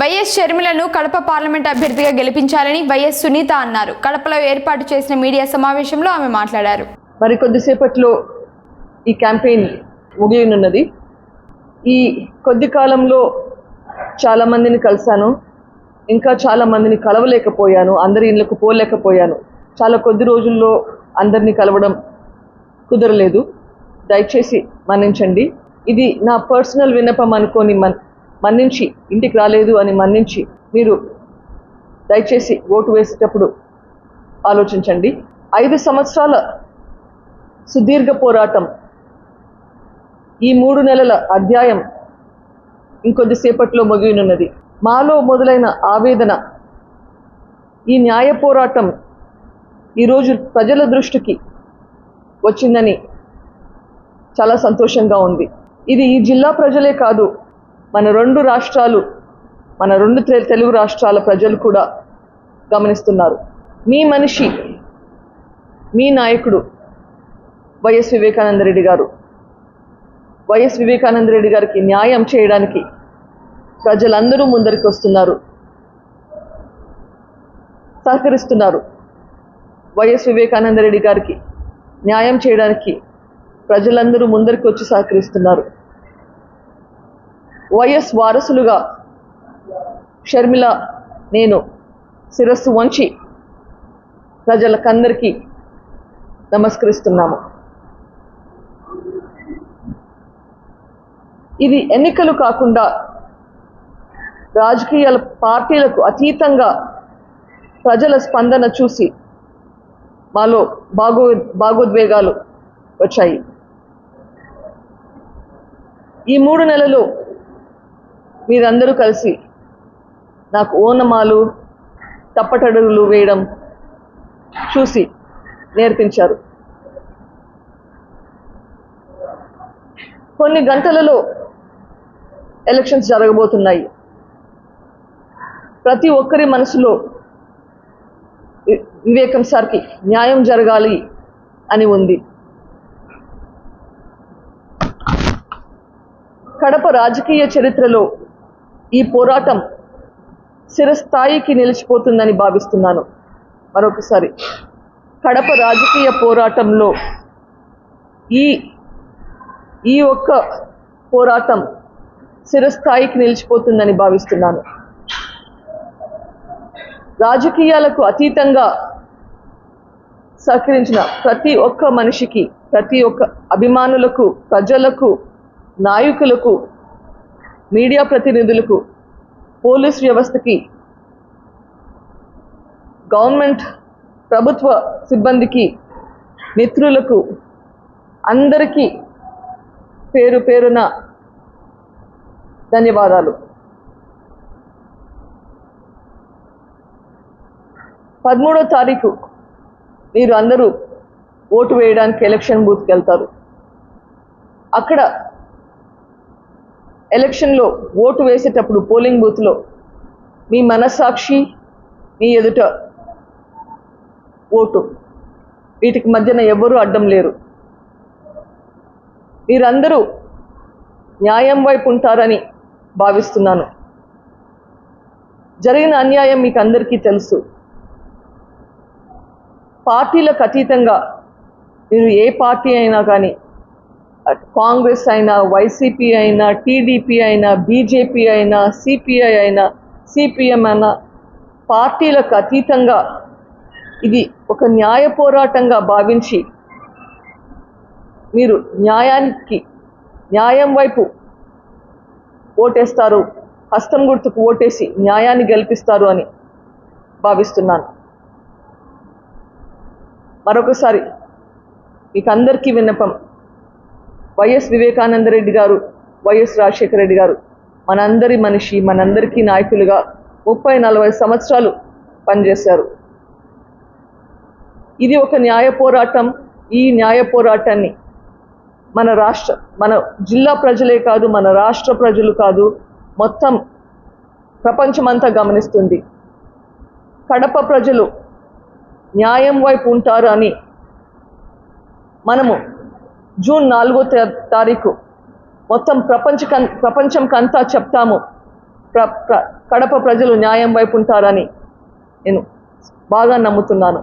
YS షర్మిలను Kadapa parliament అభ్యర్థిగా గెలిపించాలని YS Sunitha అన్నారు. కడపలో ఏర్పాటు చేసిన మీడియా సమావేశంలో ఆమె మాట్లాడారు. మరి కొద్దిసేపట్లో ఈ క్యాంపెయిన్ ముగియనున్నది. ఈ కొద్ది కాలంలో చాలామందిని కలిశాను. ఇంకా చాలామందిని కలవలేకపోయాను. అందరి ఇళ్ళకు పోలేకపోయాను. చాలా కొద్ది రోజుల్లో అందరినీ కలవడం కుదరలేదు. దయచేసి మన్నించండి. ఇది నా పర్సనల్ విన్నపం అనుకోని మన్ మన్నించి ఇంటికి రాలేదు అని మన్నించి మీరు దయచేసి ఓటు వేసేటప్పుడు ఆలోచించండి. ఐదు సంవత్సరాల సుదీర్ఘ పోరాటం ఈ మూడు నెలల అధ్యాయం ఇంకొద్దిసేపట్లో ముగియనున్నది. మాలో మొదలైన ఆవేదన ఈ న్యాయ పోరాటం ఈరోజు ప్రజల దృష్టికి వచ్చిందని చాలా సంతోషంగా ఉంది. ఇది ఈ జిల్లా ప్రజలే కాదు మన రెండు రాష్ట్రాలు మన రెండు తె- తెలుగు రాష్ట్రాల ప్రజలు కూడా గమనిస్తున్నారు. మీ మనిషి మీ నాయకుడు వైఎస్ వివేకానంద రెడ్డి గారు. వైఎస్ వివేకానంద రెడ్డి గారికి న్యాయం చేయడానికి ప్రజలందరూ ముందరికి వస్తున్నారు. సహకరిస్తున్నారు. వైఎస్ వివేకానంద రెడ్డి గారికి న్యాయం చేయడానికి ప్రజలందరూ ముందరికి వచ్చి సహకరిస్తున్నారు. వైఎస్ వారసులుగా షర్మిల నేను శిరస్సు వంచి ప్రజలకందరికీ నమస్కరిస్తున్నాము. ఇది ఎన్నికలు కాకుండా రాజకీయాల పార్టీలకు అతీతంగా ప్రజల స్పందన చూసి మాలో భాగో భాగోద్వేగాలు వచ్చాయి. ఈ మూడు నెలలు మీరందరూ కలిసి నాకు ఓనమాలు తప్పటడుగులు వేయడం చూసి నేర్పించారు. కొన్ని గంటలలో ఎలక్షన్స్ జరగబోతున్నాయి. ప్రతి ఒక్కరి మనసులో వివేకం సార్కి న్యాయం జరగాలి అని ఉంది. కడప రాజకీయ చరిత్రలో ఈ పోరాటం స్థిరస్థాయికి నిలిచిపోతుందని భావిస్తున్నాను. మరొకసారి కడప రాజకీయ పోరాటంలో ఈ ఈ ఒక్క పోరాటం స్థిరస్థాయికి నిలిచిపోతుందని భావిస్తున్నాను. రాజకీయాలకు అతీతంగా సహకరించిన ప్రతి ఒక్క మనిషికి ప్రతి ఒక్క అభిమానులకు ప్రజలకు నాయకులకు మీడియా ప్రతినిధులకు పోలీస్ వ్యవస్థకి గవర్నమెంట్ ప్రభుత్వ సిబ్బందికి మిత్రులకు అందరికీ పేరు పేరున ధన్యవాదాలు. పదమూడో తారీఖు మీరు అందరూ ఓటు వేయడానికి ఎలక్షన్ బూత్కి వెళ్తారు. అక్కడ ఎలక్షన్లో ఓటు వేసేటప్పుడు పోలింగ్ బూత్లో మీ మనస్సాక్షి మీ ఎదుట ఓటు. వీటికి మధ్యన ఎవ్వరూ అడ్డం లేరు. మీరందరూ న్యాయం వైపు ఉంటారని భావిస్తున్నాను. జరిగిన అన్యాయం మీకు అందరికీ తెలుసు. పార్టీలకు అతీతంగా మీరు ఏ పార్టీ అయినా కానీ కాంగ్రెస్ అయినా వైసీపీ అయినా టీడీపీ అయినా బీజేపీ అయినా సిపిఐ అయినా సిపిఎం అయినా పార్టీలకు అతీతంగా ఇది ఒక న్యాయ పోరాటంగా భావించి మీరు న్యాయానికి న్యాయం వైపు ఓటేస్తారు హస్తం గుర్తుకు ఓటేసి న్యాయాన్ని గెలిపిస్తారు అని భావిస్తున్నాను. మరొకసారి మీకు అందరికీ విన్నపం వైఎస్ వివేకానంద రెడ్డి గారు వైఎస్ రాజశేఖర రెడ్డి గారు మనందరి మనిషి మనందరికీ నాయకులుగా ముప్పై నలభై సంవత్సరాలు పనిచేశారు. ఇది ఒక న్యాయ పోరాటం. ఈ న్యాయ పోరాటాన్ని మన రాష్ట్ర మన జిల్లా ప్రజలే కాదు మన రాష్ట్ర ప్రజలు కాదు మొత్తం ప్రపంచమంతా గమనిస్తుంది. కడప ప్రజలు న్యాయం వైపు ఉంటారు అని మనము జూన్ నాలుగో తారీఖు. మొత్తం ప్రపంచ ప్రపంచంకంతా చెప్తాము. ప్ర కడప ప్రజలు న్యాయం వైపు ఉంటారని నేను బాగా నమ్ముతున్నాను.